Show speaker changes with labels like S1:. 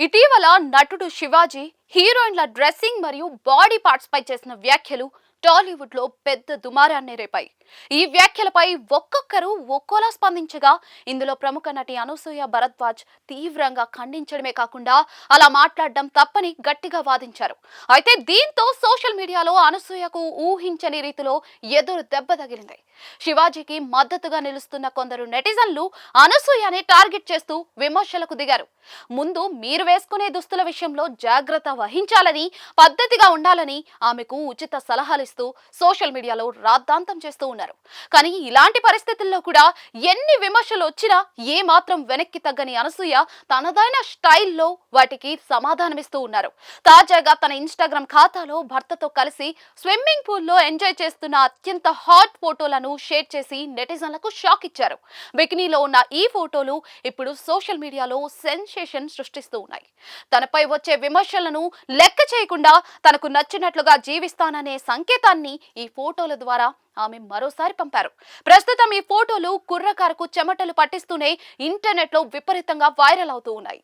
S1: ఇటీవల నటుడు శివాజీ హీరోయిన్ల డ్రెస్సింగ్ మరియు బాడీ పార్ట్స్ పై చేసిన వ్యాఖ్యలు టాలీవుడ్లో పెద్ద దుమారాన్ని రేపాయి. ఈ వ్యాఖ్యలపై ఒక్కొక్కరు ఒక్కోలా స్పందించగా ఇందులో ప్రముఖ నటి అనసూయ భరద్వాజ్ తీవ్రంగా ఖండించడమే కాకుండా అలా మాట్లాడడం తప్పని గట్టిగా వాదించారు. అయితే దీంతో సోషల్ మీడియాలో అనసూయకు ఊహించని రీతిలో ఎదురు దెబ్బ తగిలింది. శివాజీకి మద్దతుగా నిలుస్తున్న కొందరు నెటిజన్లు అనసూయని టార్గెట్ చేస్తూ విమర్శలకు దిగారు. ముందు మీరు వేసుకునే దుస్తుల విషయంలో జాగ్రత్త వహించాలని పద్ధతిగా ఉండాలని ఆమెకు ఉచిత సలహాలు ఇస్తూ సోషల్ మీడియాలో రాద్ధాంతం చేస్తూ ఉన్నారు. కానీ ఇలాంటి పరిస్థితుల్లో కూడా ఎన్ని విమర్శలు వచ్చినా ఏ మాత్రం వెనక్కి తగ్గని అనసూయ తనదైన స్టైల్లో వాటికి సమాధానమిస్తూ ఉన్నారు. తాజాగా తన ఇన్స్టాగ్రామ్ ఖాతాలో భర్తతో కలిసి స్విమ్మింగ్ పూల్లో ఎంజాయ్ చేస్తున్న అత్యంత హాట్ ఫోటోలను షేర్ చేసి నెటిజన్లకు షాక్ ఇచ్చారు. బికినీలో ఉన్న ఈ ఫోటోలు ఇప్పుడు సోషల్ మీడియాలో సెన్సేషన్ సృష్టిస్తూ ఉన్నాయి. తనపై వచ్చే విమర్శలను లెక్క చేయకుండా తనకు నచ్చినట్లుగా జీవిస్తాననే సంకేతం సంకేతాన్ని ఈ ఫోటోల ద్వారా ఆమె మరోసారి పంపారు. ప్రస్తుతం ఈ ఫోటోలు కుర్రకారుకు చెమటలు పట్టిస్తూనే ఇంటర్నెట్లో విపరీతంగా వైరల్ అవుతూ ఉన్నాయి.